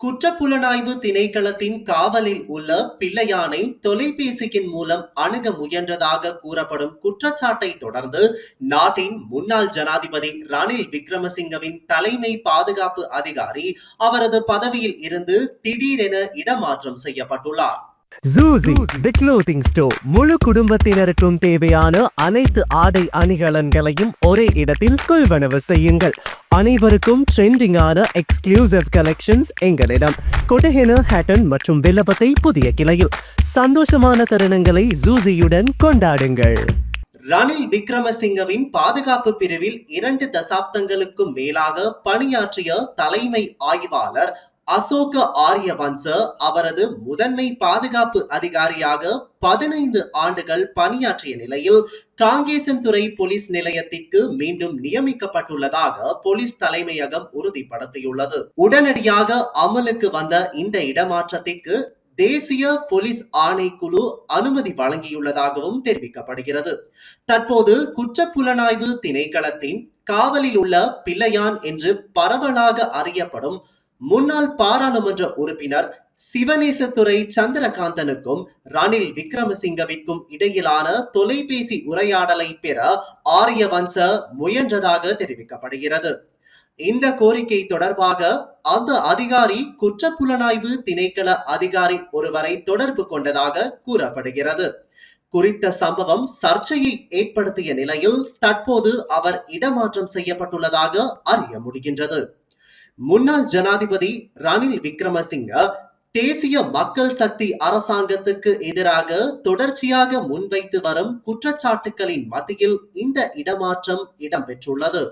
குற்றப்புலனாய்வு திணைக்களத்தின் காவலில் உள்ள பிள்ளையானை தொலைபேசியின் மூலம் அணுக முயன்றதாக கூறப்படும் குற்றச்சாட்டை தொடர்ந்து நாட்டின் முன்னாள் ஜனாதிபதி ரணில் விக்ரமசிங்கவின் தலைமை பாதுகாப்பு அதிகாரி அவரது பதவியில் இருந்து திடீரென இடமாற்றம் செய்யப்பட்டுள்ளார். ஜூசி தி க்ளோத்திங் ஸ்டோர் முழு குடும்பத்தினருக்கும் தேவையான அனைத்து ஆடை அணிகலன்களையும் ஒரே இடத்தில் கொள்வனவு செய்யுங்கள். அனைவருக்கும் ட்ரெண்டிங்கான எக்ஸ்க்ளூசிவ் கலெக்ஷன்ஸ் எங்களிடம். கொடஹென ஹேட்டன் மற்றும் வில்லபத்தை புதிய கிளையில். சந்தோஷமான தருணங்களை ஜூசியுடன் கொண்டாடுங்கள். ரணில் விக்ரமசிங்கவின் பாதுகாப்பு பிரிவில் இரண்டு தசாப்தங்களுக்கும் மேலாக பணியாற்றிய தலைமை ஆய்வாளர் அசோக ஆரியவன்ச அவரது முதன்மை பாதுகாப்பு அதிகாரியாக பதினைந்து ஆண்டுகள் பணியாற்றிய நிலையில் காங்கேசன்துறை போலீஸ் நிலையத்திற்கு மீண்டும் நியமிக்கப்பட்டுள்ளதாக போலீஸ் தலைமையகம் உறுதிப்படுத்தியுள்ளது. உடனடியாக அமலுக்கு வந்த இந்த இடமாற்றத்திற்கு தேசிய போலீஸ் ஆணைக்குழு அனுமதி வழங்கியுள்ளதாகவும் தெரிவிக்கப்படுகிறது. தற்போது குற்றப்புலனாய்வு திணைக்களத்தின் காவலில் உள்ள பிள்ளையான் என்று பரவலாக அறியப்படும் முன்னாள் பாராளுமன்ற உறுப்பினர் சிவநேசத்துறை சந்திரகாந்தனுக்கும் ரணில் விக்ரமசிங்கவிற்கும் இடையிலான தொலைபேசி உரையாடலை பெற ஆரியவன்ச முயன்றதாக தெரிவிக்கப்படுகிறது. இந்த கோரிக்கை தொடர்பாக அந்த அதிகாரி குற்றப்புலனாய்வு திணைக்கள அதிகாரி ஒருவரை தொடர்பு கொண்டதாக கூறப்படுகிறது. குறித்த சம்பவம் சர்ச்சையை ஏற்படுத்திய நிலையில் தற்போது அவர் இடமாற்றம் செய்யப்பட்டுள்ளதாக அறிய முடிகின்றது. முன்னாள் ஜனாதிபதி ரணில் விக்ரமசிங்க தேசிய மக்கள் சக்தி அரசாங்கத்துக்கு எதிராக தொடர்ச்சியாக முன்வைத்து வரும் குற்றச்சாட்டுகளின் மத்தியில் இந்த இடமாற்றம் இடம்பெற்றுள்ளது.